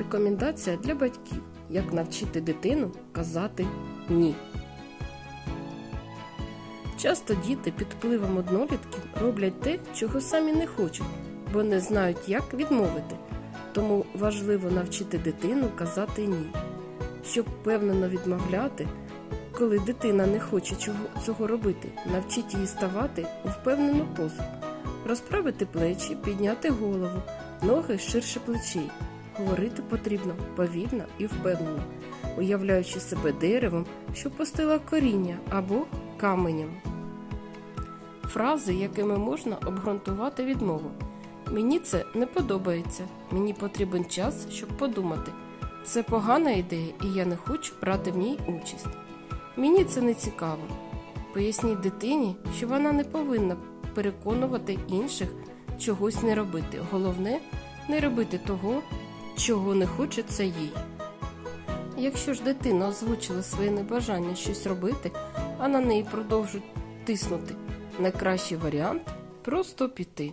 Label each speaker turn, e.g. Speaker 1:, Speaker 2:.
Speaker 1: Рекомендація для батьків, як навчити дитину казати ні. Часто діти під впливом однолітків роблять те, чого самі не хочуть, бо не знають, як відмовити. Тому важливо навчити дитину казати ні, щоб впевнено відмовляти. Коли дитина не хоче цього робити, навчіть її ставати у впевнену позу, розправити плечі, підняти голову, ноги ширше плечей. Говорити потрібно повільно і впевнено, уявляючи себе деревом, що пустило коріння або каменем. Фрази, якими можна обґрунтувати відмову. Мені це не подобається. Мені потрібен час, щоб подумати. Це погана ідея, і я не хочу брати в ній участь. Мені це не цікаво. Поясніть дитині, що вона не повинна переконувати інших чогось не робити. Головне не робити того, чого не хочеться їй. Якщо ж дитина озвучила своє небажання щось робити, а на неї продовжують тиснути, найкращий варіант просто піти.